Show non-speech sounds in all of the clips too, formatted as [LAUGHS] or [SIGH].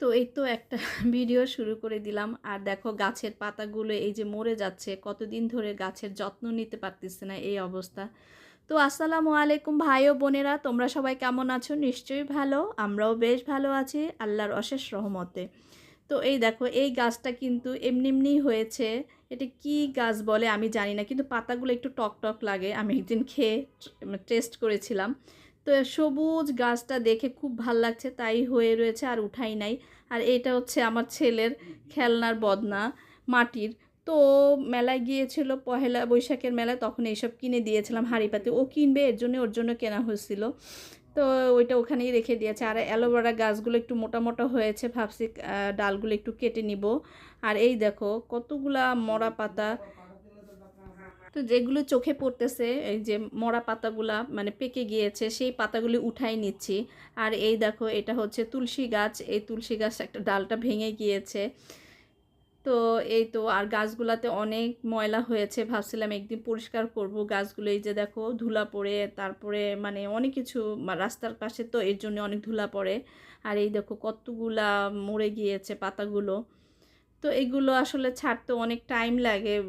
তো এই তো একটা [LAUGHS] ভিডিও শুরু করে দিলাম। আর দেখো গাছের পাতাগুলো এই যে মরে যাচ্ছে, কতদিন ধরে গাছের যত্ন নিতে পারতেছে না এই অবস্থা। তো আসসালামু আলাইকুম ভাই ও বোনেরা, তোমরা সবাই কেমন আছো? নিশ্চয়ই ভালো, আমরাও বেশ ভালো আছি, আল্লাহর অশেষ রহমতে। তো এই দেখো, এই গাছটা কিন্তু এমনি এমনিই হয়েছে। এটা কি গাছ বলে আমি জানি না, কিন্তু পাতাগুলো একটু টক টক লাগে। আমি একদিন খেয়ে টেস্ট করেছিলাম। তো সবুজ গাছটা দেখে খুব ভালো লাগছে, তাই হয়ে রয়েছে আর উঠাই নাই। আর এটা হচ্ছে আমার ছেলের খেলনার বদনা মাটির। তো মেলায় গিয়েছিল পহেলা বৈশাখের মেলায়, তখন এইসব কিনে দিয়েছিলাম হাঁড়ি পাতে ও কিনবে, এর জন্য ওর জন্য কেনা হয়েছিল। তো ওইটা ওখানেই রেখে দিয়েছে। আর অ্যালোভেরা গাছগুলো একটু মোটা মোটা হয়েছে, ভাবছি ডালগুলো একটু কেটে নিব। আর এই দেখো, কতগুলা মরা পাতা তো যেগুলো চোখে পড়তেছে, এই যে মরা পাতাগুলা মানে পেকে গিয়েছে, সেই পাতাগুলি উঠাই নিচ্ছি। আর এই দেখো, এটা হচ্ছে তুলসী গাছ, এই তুলসী গাছ একটা ডালটা ভেঙে গিয়েছে। তো এই তো, আর গাছগুলাতে অনেক ময়লা হয়েছে, ভাবছিলাম একদিন পরিষ্কার করব। গাছগুলো এই যে দেখো, ধুলা পড়ে, তারপরে মানে অনেক কিছু রাস্তার পাশে তো এর জন্য অনেক ধুলা পড়ে। আর এই দেখো, কতগুলা মরে গিয়েছে পাতাগুলো। তো এগুলো আসলে ছাড়তে অনেক টাইম লাগে।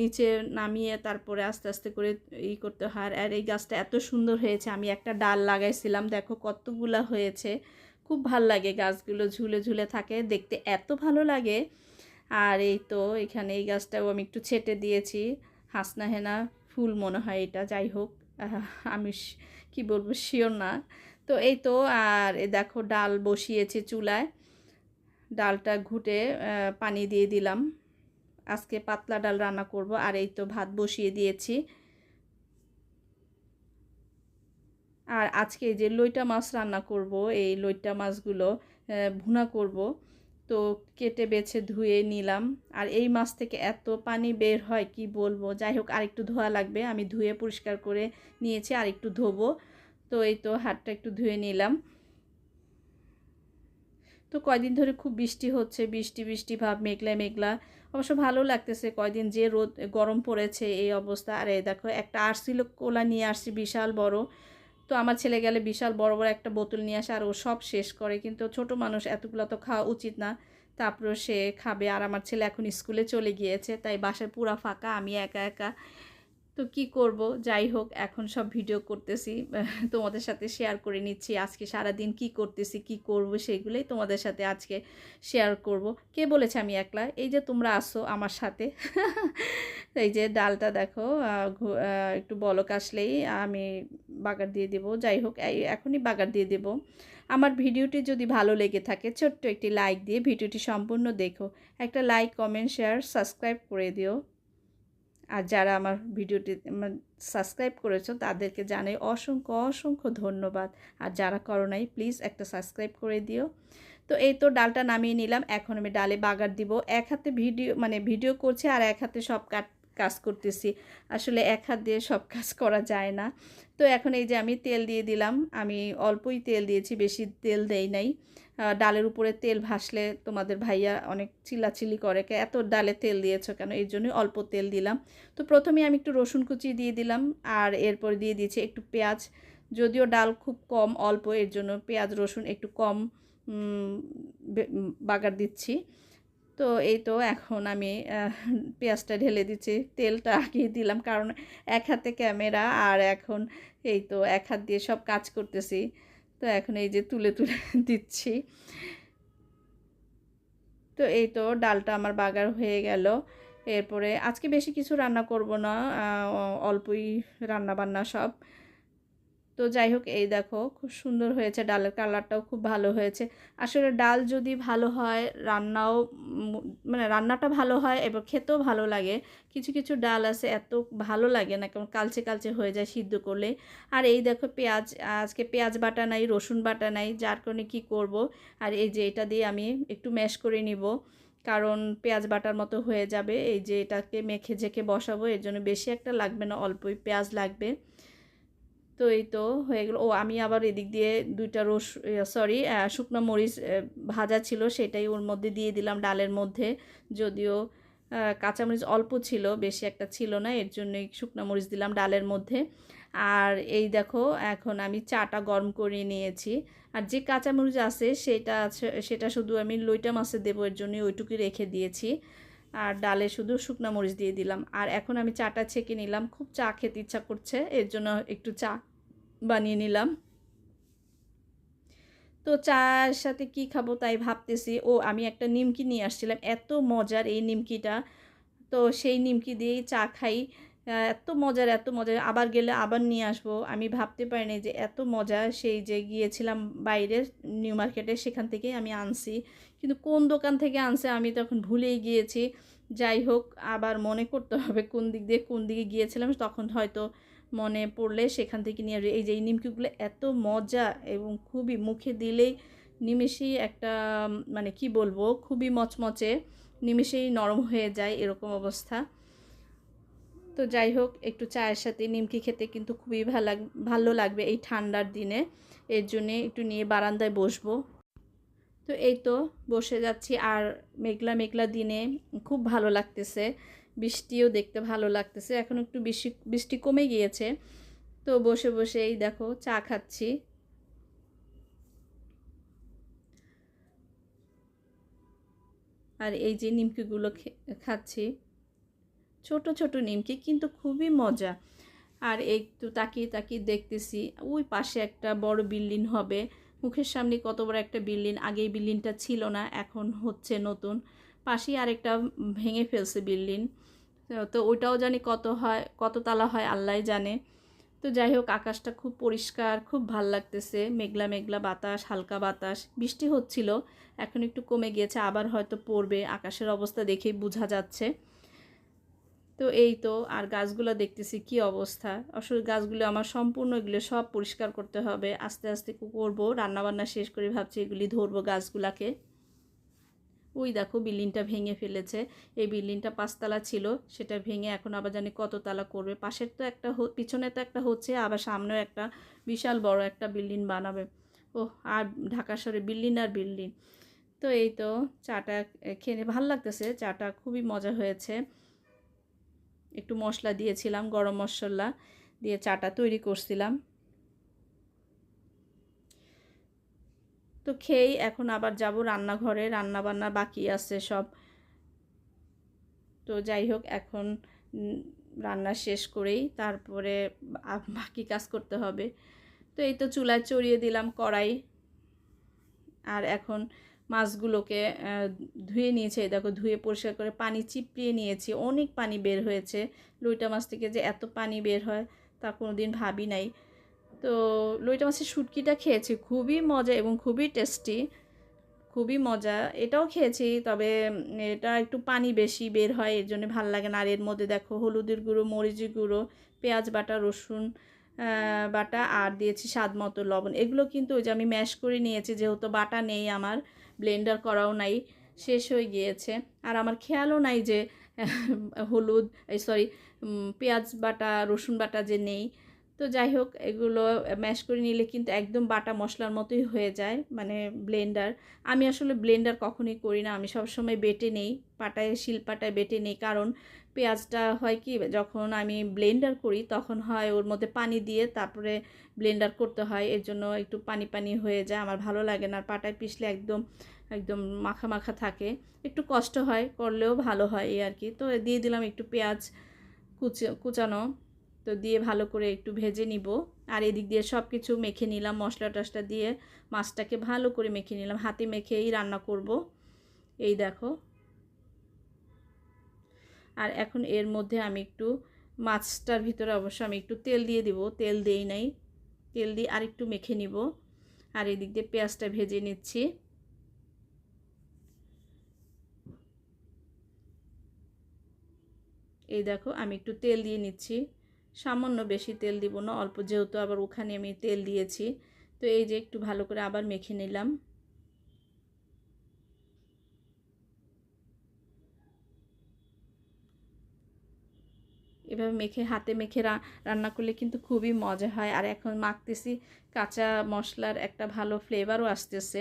নিচে নামিয়ে তারপরে আস্তে আস্তে করে ই করতে হয়। আর- এই গাছটা এত সুন্দর হয়েছে, আমি একটা ডাল লাগাইছিলাম, দেখো কতগুলা হয়েছে। খুব ভালো লাগে গাছগুলো ঝুলে ঝুলে থাকে, দেখতে এত ভালো লাগে। আর এই তো এখানে এই গাছটাও আমি একটু ছেটে দিয়েছি। হাসনা হেনা ফুল মনে হয় এটা, যাই হোক। আমি কি বলব শিওর না। তো এই তো, আর দেখো ডাল বসিয়েছি চুলায়। ডালটা ঘুটে পানি দিয়ে দিলাম। আজকে পাতলা ডাল রান্না করব, আর এই তো ভাত বসিয়ে দিয়েছি। আর আজকে যে লইটা মাছ রান্না করব, এই লইটা মাছগুলো ভুনা করব। তো কেটে বেছে ধুয়ে নিলাম। আর এই মাছ থেকে এত পানি বের হয়, কি বলব? যাই হোক, আরেকটু ধোয়া লাগবে। আমি ধুয়ে পরিষ্কার করে নিয়েছি আর একটু ধোবো। তো এই তো হাতটা একটু ধুয়ে নিলাম। তো কয়দিন ধরে খুব বৃষ্টি হচ্ছে, বৃষ্টি বৃষ্টি ভাব, মেঘলা মেঘলা। অবশ্য ভালো লাগতেছে কয়দিন যে রোদ, গরম পড়েছে এই অবস্থা। আর এই দেখো, একটা আরসিল কোলা নিয়ে আসছি, বিশাল বড়। তো আমার ছেলে গেলে বিশাল বড় বড় একটা বোতল নিয়ে আসে আর ও সব শেষ করে। কিন্তু ছোট মানুষ এতগুলো তো খাওয়া উচিত না। তারপরে সে খাবে। আর আমার ছেলে এখন স্কুলে চলে গিয়েছে, তাই বাসায় পুরা ফাঁকা, আমি একা একা। তো কি করব? যাই হোক, এখন সব ভিডিও করতেছি। [LAUGHS] তোমাদের সাথে শেয়ার করে নিচ্ছি। আজকে সারা দিন কি করতেছি, কি করব সেগুলোই তোমাদের সাথে আজকে শেয়ার করব। কে বলেছে আমি একলা? এই যে তোমরা আসো আমার সাথে। [LAUGHS] এই যে ডালটা দেখো একটু বলক আসলেই আমি বাগার দিয়ে দেব। যাই হোক এখনই বাগার দিয়ে দেব। আমার ভিডিওটি যদি ভালো লেগে থাকে, ছোট্ট একটি লাইক দিয়ে ভিডিওটি সম্পূর্ণ দেখো। একটা লাইক কমেন্ট শেয়ার সাবস্ক্রাইব করে দিও। আর যারা আমার ভিডিওটি সাবস্ক্রাইব করেছ তাদেরকে জানাই অসংখ্য অসংখ্য ধন্যবাদ। আর যারা করো নাই, প্লিজ একটা সাবস্ক্রাইব করে দিও। তো এই তো ডালটা নামিয়ে নিলাম। এখন আমি ডালে বাগার দিব। এক হাতে ভিডিও মানে ভিডিও করছি আর এক হাতে সব কাট, কাজ করতেছি। আসলে এক হাত দিয়ে সব কাজ করা যায় না। তো এখন এই যে আমি তেল দিয়ে দিলাম। আমি অল্পই তেল দিয়েছি, বেশি তেল দেই নাই। ডালের উপরে তেল ভাসলে তোমাদের ভাইয়া অনেক চিল্লাচিল্লি করে, কে, এত ডালে তেল দিয়েছ কেন? এর জন্যই অল্প তেল দিলাম। তো প্রথমে আমি একটু রসুন কুচি দিয়ে দিলাম আর এরপর দিয়ে দিয়েছি একটু পেঁয়াজ। যদিও ডাল খুব কম, অল্প, এর জন্য পেঁয়াজ, রসুন একটু কম বাগার দিচ্ছি। তো এই তো এখন আমি পেঁয়াজটা ঢেলে দিচ্ছি, তেলটা আগিয়ে দিলাম কারণ এক হাতে ক্যামেরা আর এখন এই তো এক হাত দিয়ে সব কাজ করতেছি। তো এখন এই যে তুলে তুলে [LAUGHS] দিচ্ছি। তো এই তো ডালটা আমার বাগার হয়ে গেল। এরপরে আজকে বেশি কিছু রান্না করব না অল্পই রান্না বান্না সব। তো যাই হোক, এই দেখো খুব সুন্দর হয়েছে ডালের কালারটাও খুব ভালো হয়েছে। আসলে ডাল যদি ভালো হয়, রান্নাও মানে রান্নাটা ভালো হয় এবং খেতেও ভালো লাগে, কিছু কিছু ডাল আছে এত ভালো লাগে না, কেমন কালচে কালচে হয়ে যায় সিদ্ধ করলে। আর এই দেখো পেঁয়াজ, আজকে পেঁয়াজ বাটা নাই, রসুন বাটা নাই, যার কারণে কি করব? আর এই যে এটা দিয়ে আমি একটু ম্যাশ করে নিব, কারণ পেঁয়াজ বাটার মতো হয়ে যাবে। এই যে এটাকে মেখে ঝেঁকে বসাবো, এর জন্য বেশি একটা লাগবে না, অল্পই পেঁয়াজ লাগবে। তো এই তো হয়ে গেল। ও, আমি আবার এদিক দিয়ে দুইটা রস সরি শুকনো মরিচ ভাজা ছিল, সেটাই ওর মধ্যে দিয়ে দিলাম ডালের মধ্যে। যদিও কাঁচামরিচ অল্প ছিল, বেশি একটা ছিল না, এর জন্যই শুকনো মরিচ দিলাম ডালের মধ্যে। আর এই দেখো, এখন আমি চাটা গরম করে নিয়েছি। আর যে কাঁচামরিচ আছে, সেটা আছে, সেটা শুধু আমি লইটা মাছে দেবো, এর জন্যই ওইটুকুই রেখে দিয়েছি। আর ডালে শুধু শুকনা মরিচ দিয়ে দিলাম। আর এখন আমি চাটা ছেঁকে নিলাম। খুব চা খেতে ইচ্ছা করছে, এর জন্য একটু চা বানিয়ে নিলাম। তো চার সাথে কি খাব তাই ভাবতেছি। ও, আমি একটা নিমকি নিয়ে আসছিলাম। এত মজার এই নিমকিটা। তো সেই নিমকি দিয়েই চা খাই। এত মজার এত মজার। আবার গেলে আবার নিয়ে আসব। আমি ভাবতে পারিনি যে এত মজা সেই যে গিয়েছিলাম বাইরের নিউ মার্কেটে, সেখান থেকেই আমি আনছি। কিন্তু কোন দোকান থেকে আনছে আমি তখন ভুলেই গিয়েছি। যাই হোক, আবার মনে করতে হবে কোন দিক দিয়ে কোন দিকে গিয়েছিলাম, তখন হয়তো মনে পড়লে সেখান থেকে নিয়ে এই যে এই নিমকিগুলো এত মজা এবং খুবই মুখে দিলেই নিমেষেই একটা মানে কি বলব, খুবই মচমচে, নিমেষেই নরম হয়ে যায় এরকম অবস্থা। তো যাই হোক, একটু চায়ের সাথে নিমকি খেতে কিন্তু খুবই ভালো ভালো লাগবে এই ঠান্ডার দিনে। এর জন্যে একটু নিয়ে বারান্দায় বসবো। তো এই তো, বসে যাচ্ছি। আর মেঘলা মেঘলা দিনে খুব ভালো লাগতেছে। বৃষ্টিও দেখতে ভালো লাগতেছে। এখন একটু বৃষ্টি বৃষ্টি কমে গিয়েছে। তো বসে বসে এই দেখো চা খাচ্ছি। আর এই যে নিমকিগুলো খাচ্ছি। ছোট ছোট নিমকি, কিন্তু খুবই মজা। আর একটু তাকিয়ে তাকিয়ে দেখতেছি, ওই পাশে একটা বড় বিল্ডিং হবে। মুখের সামনে কত বড় একটা বিল্ডিং আগে বিল্ডিংটা ছিল না, এখন হচ্ছে নতুন। পাশেই আরেকটা ভেঙে ফেলছে বিল্ডিং। তো ওইটাও জানি কত হয়, কত তালা হয় আল্লাহ জানে। তো যাই হোক, আকাশটা খুব পরিষ্কার, খুব ভালো লাগতেছে। মেঘলা মেঘলা বাতাস, হালকা বাতাস। বৃষ্টি হচ্ছিল, এখন একটু কমে গিয়েছে, আবার হয়তো পড়বে। আকাশের অবস্থা দেখেই বোঝা যাচ্ছে। তো এই তো, আর গাছগুলো দেখতেছি কি অবস্থা। আসলে গাছগুলো আমার সম্পূর্ণ এগুলো সব পরিষ্কার করতে হবে। আস্তে আস্তে করব, রান্নাবান্না শেষ করে ভাবছি এগুলি ধরবো গাছগুলাকে। ওই দেখো বিল্ডিংটা ভেঙে ফেলেছে। এই বিল্ডিংটা পাঁচতলা ছিল, সেটা ভেঙে এখন আবার জানি কততলা করবে। পাশের তো একটা পিছনে তো একটা হচ্ছে, আবার সামনেও একটা বিশাল বড় একটা বিল্ডিং বানাবে। ও আর ঢাকা শহরে বিল্ডিং আর বিল্ডিং। তো এই তো চাটা খেয়ে ভালো লাগতেছে, চাটা খুবই মজা হয়েছে। একটু মশলা দিয়েছিলাম, গরম মশলা দিয়ে চাটা তৈরি করছিলাম। তো খেয়েই এখন আবার যাব রান্নাঘরে রান্না বান্না বাকি আছে সব। তো যাই হোক, এখন রান্না শেষ করেই তারপরে বাকি কাজ করতে হবে। তো এই তো চুলায় চড়িয়ে দিলাম কড়াই। আর এখন মাছগুলোকে ধুয়ে নিয়েছে দেখো ধুয়ে পরিষ্কার করে পানি চিপড়িয়ে নিয়েছি। অনেক পানি বের হয়েছে। লইটা মাছ থেকে যে এত পানি বের হয় তা কোনো দিন ভাবি নাই। তো লইটা মাছের শুটকিটা খেয়েছি, খুবই মজা এবং খুবই টেস্টি, খুবই মজা। এটাও খেয়েছি, তবে এটা একটু পানি বেশি বের হয়, এর জন্য ভালো লাগে না। আর এর মধ্যে দেখো হলুদের গুঁড়ো, মরিচের গুঁড়ো, পেঁয়াজ বাটা, রসুন বাটা আর দিয়েছি স্বাদ মতো লবণ। এগুলো কিন্তু ওই যে আমি ম্যাশ করে নিয়েছি, যেহেতু বাটা নেই আমার, ব্লেন্ডার করাও নাই, শেষ হয়ে গিয়েছে। আর আমার খেয়ালও নাই যে হলুদ, এই সরি পেঁয়াজ বাটা, রসুন বাটা যে নেই তো যাই হোক, এগুলো ম্যাশ করে নিলে কিন্তু একদম বাটা মশলার মতোই হয়ে যায় মানে ব্লেন্ডার আমি আসলে ব্লেন্ডার কখনই করি না, আমি সবসময় বেটে নেই, পাটায় শিলপাটায় বেটে নেই, কারণ পেঁয়াজটা হয় কি, যখন আমি ব্লেন্ডার করি তখন হয় ওর মধ্যে পানি দিয়ে তারপরে ব্লেন্ডার করতে হয়, এর জন্য একটু পানি পানি হয়ে যায়, আমার ভালো লাগে না, আর পাটায় পিষলে একদম একদম মাখা মাখা থাকে, একটু কষ্ট হয়, করলেও ভালো হয় এই আর কি। তো দিয়ে দিলাম একটু পেঁয়াজ কুচি, কুচানো তো দিয়ে ভালো করে একটু ভেজে নিব। আর এদিক দিয়ে সব কিছু মেখে নিলাম, মশলা টশলা দিয়ে মাছটাকে ভালো করে মেখে নিলাম, হাতে মেখেই রান্না করব। এই দেখো। আর এখন এর মধ্যে আমি একটু মাছটার ভিতরে অবশ্য আমি একটু তেল দিয়ে দিব, তেল দেই নাই, তেল দিয়ে আর একটু মেখে নিব। আর এদিক দিয়ে পেঁয়াজটা ভেজে নিচ্ছি। এই দেখো, আমি একটু তেল দিয়ে নিচ্ছি। সামান্য বেশি তেল দিব না, অল্প যেহেতু আবার ওখানে আমি তেল দিয়েছি। তো এই যে একটু ভালো করে আবার মেখে নিলাম। এভাবে মেখে, হাতে মেখে রান্না করলে কিন্তু খুবই মজা হয়। আর এখন মাখতেছি কাঁচা মশলার একটা ভালো ফ্লেভারও আসতেছে।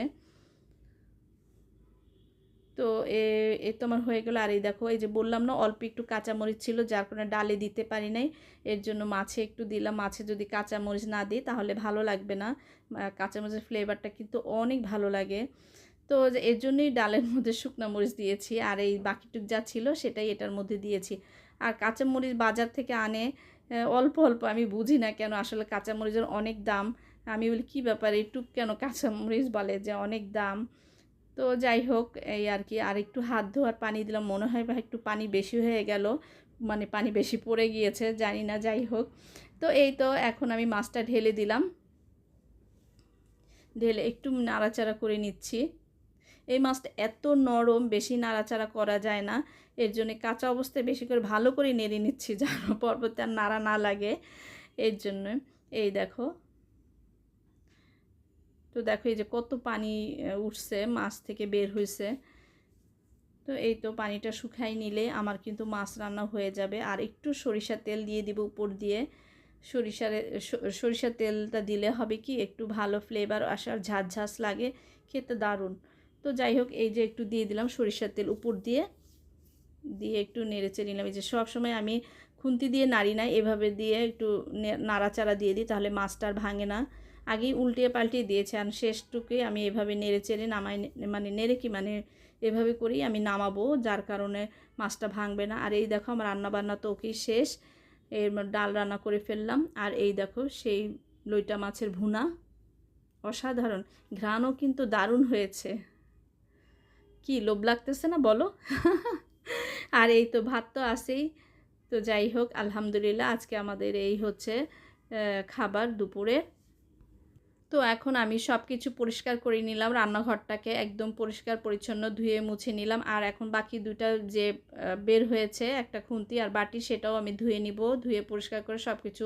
তো এ তো আমার হয়ে গেলো। আর এই দেখো, এই যে বললাম না, অল্প একটু কাঁচামরিচ ছিল, যার কারণে ডালে দিতে পারি নাই। এর জন্য মাছে একটু দিলাম। মাছে যদি কাঁচামরিচ না দিই, তাহলে ভালো লাগবে না। কাঁচামরিচের ফ্লেভারটা কিন্তু অনেক ভালো লাগে। তো এর জন্যই ডালের মধ্যে শুকনা মরিচ দিয়েছি, আর এই বাকিটুক যা ছিল, সেটাই এটার মধ্যে দিয়েছি। আর কাঁচামরিচ বাজার থেকে আনে অল্প অল্প আমি বুঝি না কেন আসলে কাঁচামরিচের অনেক দাম। আমি বলি, কী ব্যাপার? এই টুক কেন কাঁচামরিচ বলে যে অনেক দাম? তো যাই হোক, এই আর কি আর একটু হাত ধোয়ার পানি দিলাম, মনে হয় বা একটু পানি বেশি হয়ে গেল মানে পানি বেশি পড়ে গিয়েছে, জানি না, যাই হোক। তো এই তো, এখন আমি মাছটা ঢেলে দিলাম। ঢেলে একটু নাড়াচাড়া করে নিচ্ছি। এই মাছটা এত নরম, বেশি নাড়াচাড়া করা যায় না। এর জন্য কাঁচা অবস্থায় বেশি করে ভালো করে নেড়ে নিচ্ছি, যেন পর্বতে আর নাড়া না লাগে। এর জন্য, এই দেখো। তো দেখো এই যে কত পানি উঠছে, মাছ থেকে বের হয়েছে। তো এই তো পানিটা শুকাই নিলে আমার কিন্তু মাছ রান্না হয়ে যাবে। আর একটু সরিষার তেল দিয়ে দিব উপর দিয়ে। সরিষার সরিষার তেলটা দিলে হবে কি, একটু ভালো ফ্লেভার আসার ঝাঁঝ লাগে, খেতে দারুণ। তো যাই হোক, এই যে একটু দিয়ে দিলাম সরিষার তেল উপর দিয়ে। দিয়ে একটু নেড়েচে নিলাম। এই যে সবসময় আমি খুন্তি দিয়ে নাড়ি না, এভাবে দিয়ে একটু নাড়াচাড়া দিয়ে দিই, তাহলে মাছটা আর ভাঙে না। আগেই উল্টিয়ে পাল্টিয়ে দিয়েছে। আর শেষটুকুই আমি এভাবে নেড়ে চেড়ে নামাই মানে নেড়ে কি মানে এভাবে করেই আমি নামাবো, যার কারণে মাছটা ভাঙবে না। আর এই দেখো আমার রান্নাবান্না তো ওকেই শেষ। এর ডাল রান্না করে ফেললাম। আর এই দেখো সেই লইটা মাছের ভুনা। অসাধারণ। ঘ্রাণও কিন্তু দারুণ হয়েছে। কি লোভ লাগতেছে না বলো? [LAUGHS] আর এই তো ভাত তো আসেই তো যাই হোক, আলহামদুলিল্লাহ আজকে আমাদের এই হচ্ছে খাবার দুপুরে। তো এখন আমি সব কিছু পরিষ্কার করে নিলাম, রান্নাঘরটাকে একদম পরিষ্কার পরিচ্ছন্ন ধুয়ে মুছে নিলাম। আর এখন বাকি দুটা যে বের হয়েছে, একটা খুন্তি আর বাটি, সেটাও আমি ধুয়ে নিব, ধুয়ে পরিষ্কার করে সব কিছু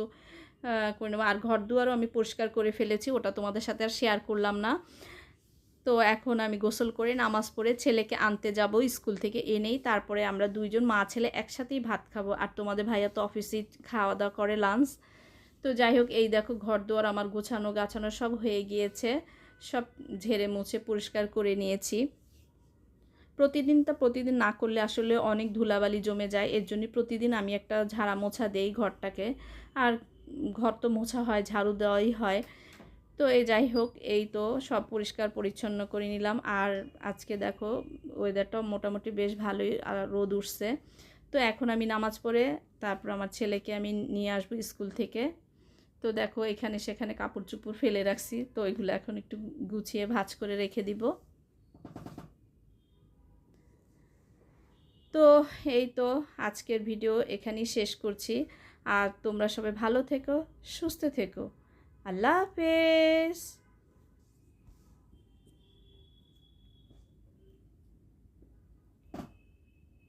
করে নেব। আর ঘর দুয়ারও আমি পরিষ্কার করে ফেলেছি, ওটা তোমাদের সাথে আর শেয়ার করলাম না। তো এখন আমি গোসল করে নামাজ পড়ে ছেলেকে আনতে যাব স্কুল থেকে এনেই, তারপরে আমরা দুইজন মা ছেলে একসাথেই ভাত খাব। আর তোমাদের ভাইয়া তো অফিসে খাওয়া দাওয়া করে লাঞ্চ তো যাই হোক, এই দেখো ঘর দুয়ার আমার গোছানো গাছানো সব হয়ে গিয়েছে। সব ঝেড়ে মুছে পরিষ্কার করে নিয়েছি। প্রতিদিন তা প্রতিদিন না করলে আসলে অনেক ধুলাবালি জমে যায়। এর জন্য প্রতিদিন আমি একটা ঝাড়া মোছা দেই ঘরটাকে। আর ঘর তো মোছা হয়, ঝাড়ু দেওয়াই হয়। তো এই যাই হোক, এই তো সব পরিষ্কার পরিচ্ছন্ন করে নিলাম। আর আজকে দেখো ওয়েদারটাও মোটামুটি বেশ ভালোই, আর রোদ উঠছে। তো এখন আমি নামাজ পড়ে তারপর আমার ছেলেকে আমি নিয়ে আসব স্কুল থেকে। তো দেখো এখানে সেখানে কাপড় চুপড় ফেলে রাখছি। তো এগুলো এখন একটু গুছিয়ে ভাজ করে রেখে দিব। তো এই তো আজকের ভিডিও এখানেই শেষ করছি। আর তোমরা সবাই ভালো থেকো, সুস্থ থেকো। আল্লাহ হাফেজ।